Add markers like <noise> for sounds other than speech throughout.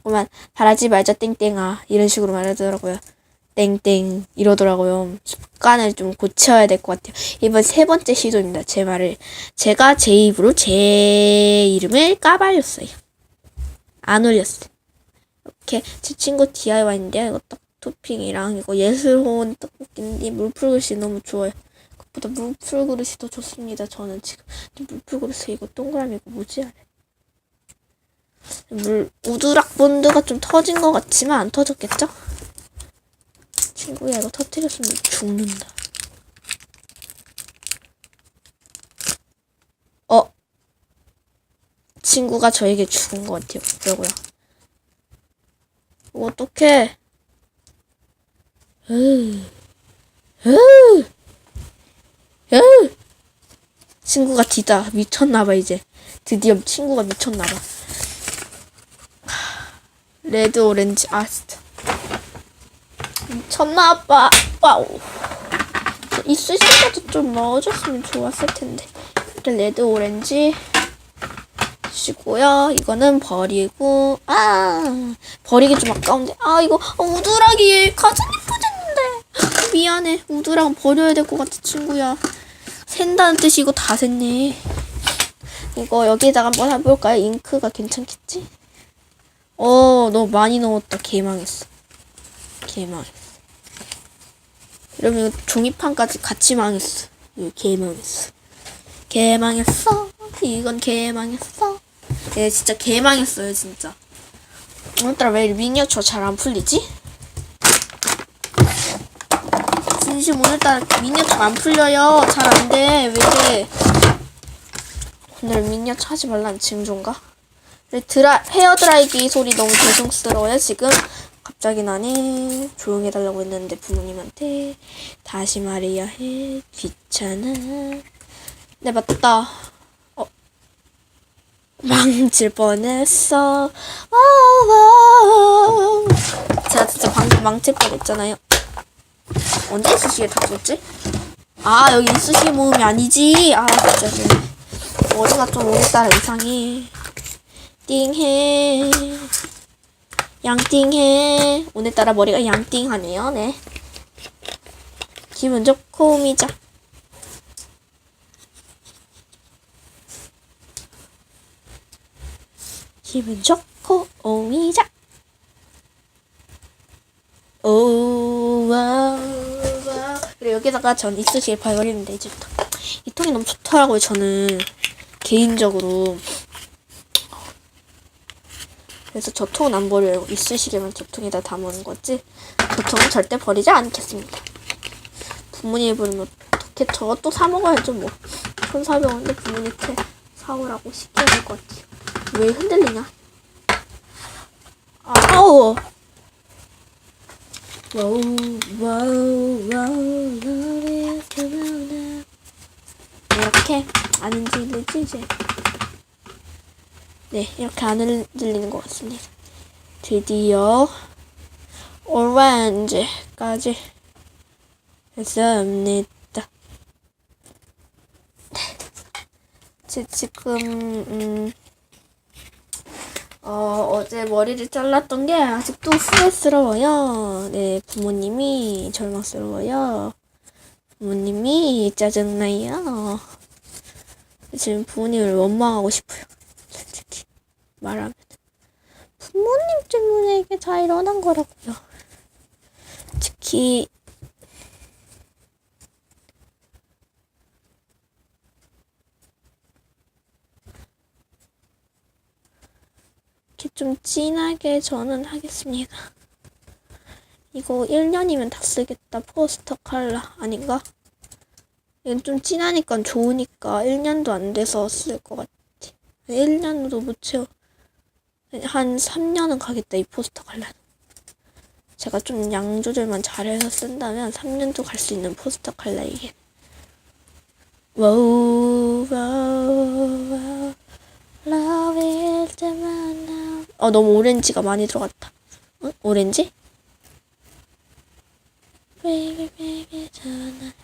자꾸만 바라지 말자 땡땡아 이런 식으로 말하더라고요. 땡땡 이러더라고요. 습관을 좀 고쳐야 될 것 같아요. 이번 세 번째 시도입니다. 제 말을 제가 제 입으로 제 이름을 까발렸어요. 안 올렸어요. 이렇게 제 친구 DIY인데요. 이거 떡 토핑이랑 이거 예술호원 떡볶이인데 물풀 그릇이 너무 좋아요. 그것보다 물풀 그릇이 더 좋습니다. 저는 지금 근데 물풀 그릇에 이거 동그라미 이거 뭐지? 물 우드락 본드가 좀 터진 것 같지만 안 터졌겠죠? 친구야 이거 터뜨렸으면 죽는다. 어 친구가 저에게 죽은 것 같아요. 이거 어떡해? 친구가 뒤다 미쳤나봐 이제 드디어 친구가 미쳤나봐. 레드 오렌지 아 진짜 미쳤나봐. 와우. 이쑤시개도 좀 넣어줬으면 좋았을 텐데. 레드 오렌지 주시고요. 이거는 버리고 아 버리기 좀 아까운데 아 이거 어, 우드락이 가슴 이쁘졌는데 <gasps> 미안해 우드락 버려야 될 것 같아 친구야 샌다는 뜻이 이거 다 샜네 이거 여기에다가 한번 해볼까요? 잉크가 괜찮겠지? 어 너무 많이 넣었다. 개망했어. 개망했어. 이러면 종이판까지 같이 망했어. 개망했어. 개망했어. 이건 개망했어. 예 진짜 개망했어요 진짜. 오늘따라 왜 미니어처 잘 안 풀리지? 진심 오늘따라 미니어처 안 풀려요. 잘 안 돼. 왜 그래? 오늘 미니어처 하지 말라는 징조인가? 근데 드라 헤어 드라이기 소리 너무 죄송스러워요 지금. 갑자기 나네 조용히 해달라고 했는데 부모님한테 다시 말해야 해 귀찮아. 네 맞다. 어. 망칠 뻔했어. 와우. 제가 진짜 방금 망칠 뻔했잖아요. 언제 다 썼지? 아 여기 이쑤시개 모음이 아니지? 아 진짜. 좀 머리가 좀 오늘따라 이상해 띵해. 양띵해. 오늘따라 머리가 양띵하네요. 네. 기분 좋고 미자. 기분 좋고 오미자. 오와와. 그리고 여기다가 전 이쑤시개 이제부터 이 통이 너무 좋더라고요 저는. 개인적으로 그래서 저 통은 안 버려요 이쑤시개만 저 통에다 담은 거지 저 통은 절대 버리지 않겠습니다 부모님이 부르면 어떻게 저것도 사 먹어야죠 뭐 1,400원인데 부모님께 사오라고 시켜야 될 것 같아요 왜 흔들리냐? 아우. 와우 와우 와우 the moon. 이렇게 안 흔들리지 이제. 네 이렇게 안 흔들리는 것 같습니다. 드디어 오렌지까지 했습니다. 제 지금 음. 어, 어제 머리를 잘랐던 게 아직도 후회스러워요. 네, 부모님이 절망스러워요. 부모님이 짜증나요. 지금 부모님을 원망하고 싶어요. 말하면. 부모님 때문에 이게 다 일어난 거라고요. 특히 이렇게 좀 진하게 저는 하겠습니다. 이거 1년이면 다 쓰겠다. 포스터 컬러 아닌가? 이건 좀 진하니까 좋으니까 1년도 안 돼서 쓸 것 같아. 1년도 못 채워. 한 3년은 가겠다, 이 포스터 컬러는. 제가 좀 양 조절만 잘해서 쓴다면 3년도 갈 수 있는 포스터 컬러 이게. 와우, 와우, 와우. Love is the man. 어, 너무 오렌지가 많이 들어갔다. 응? 오렌지? Baby, baby, tonight.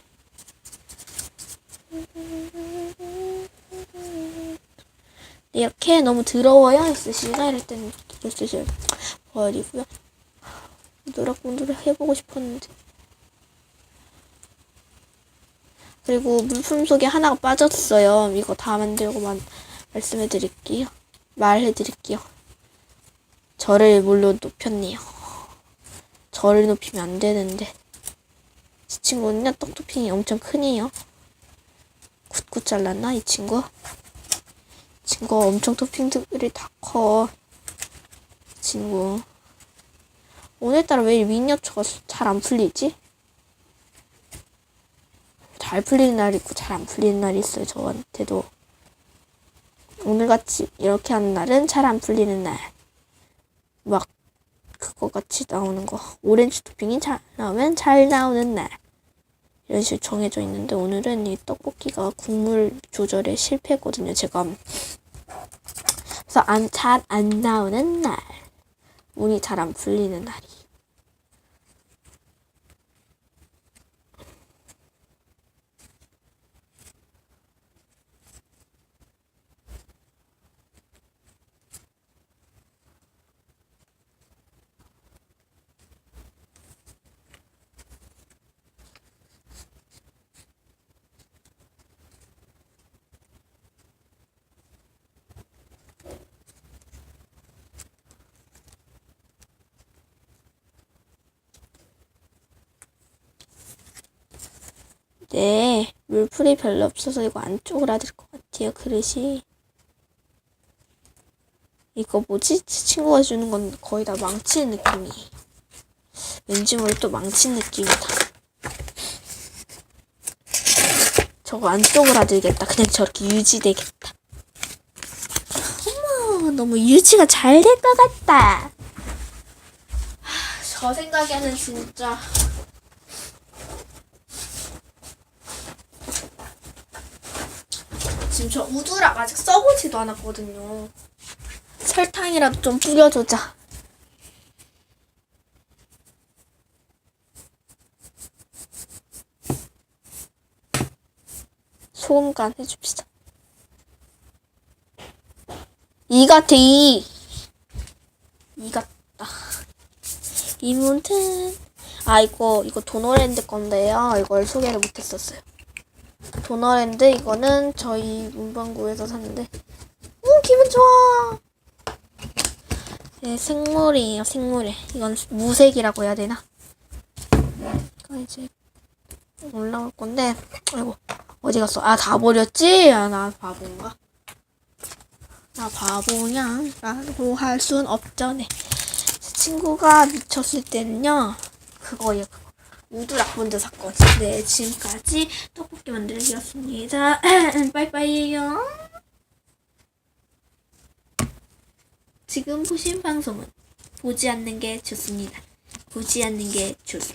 이렇게 너무 더러워요. 쓰시가 이럴 때는 글쎄 버리고요. 노랗공주를 해보고 싶었는데. 그리고 물품 속에 하나가 빠졌어요. 이거 다 만들고 만 말씀해 드릴게요. 말해 드릴게요. 저를 물로 높였네요. 저를 높이면 안 되는데. 이 친구는요, 떡토핑이 엄청 크네요. 굿굿 잘랐나, 이 친구? 이 친구 엄청 토핑들이 다 커. 이 친구. 오늘따라 왜 미니어처가 잘 안 풀리지? 잘 풀리는 날 있고 잘 안 풀리는 날이 있어요, 저한테도. 오늘같이 이렇게 하는 날은 잘 안 풀리는 날. 막, 그거 같이 나오는 거. 오렌지 토핑이 잘 나오면 잘 나오는 날. 이런 식으로 정해져 있는데, 오늘은 이 떡볶이가 국물 조절에 실패했거든요, 제가. 그래서 안, 잘 안 나오는 날. 운이 잘 안 풀리는 날이. 네, 물풀이 별로 없어서 이거 해야 될것 같아요, 그릇이. 이거 뭐지? 제 친구가 주는 건 거의 다 망치는 느낌이. 왠지 모르게 또 망치는 느낌이다. 저거 안쪽으로 놔두겠다. 그냥 저렇게 유지되겠다. 어머, 너무 유지가 잘 될 것 같다. 하, 저 생각에는 진짜 지금 저 우두락 아직 써보지도 않았거든요. 설탕이라도 좀 뿌려주자. 소금 간 해줍시다. 이 같아, 이. 이 같다. 이문튼. 아, 이거, 이거 도너랜드 건데요. 이걸 소개를 못했었어요. 도너랜드 이거는 저희 문방구에서 샀는데. 오 기분 좋아! 네, 생물이에요 생물에 이건 무색이라고 해야 되나? 이거 이제 올라올 건데 아이고 어디 갔어? 아 다 버렸지? 아, 나 바보인가? 나 바보냐? 라고 할 순 없잖아. 제 친구가 미쳤을 때는요 그거예요 그거 우드락 먼저 사건. 네, 지금까지 떡볶이 만들기였습니다. <clears throat> 빠이빠이예요. 지금 보신 방송은 보지 않는 게 좋습니다. 보지 않는 게 좋습니다.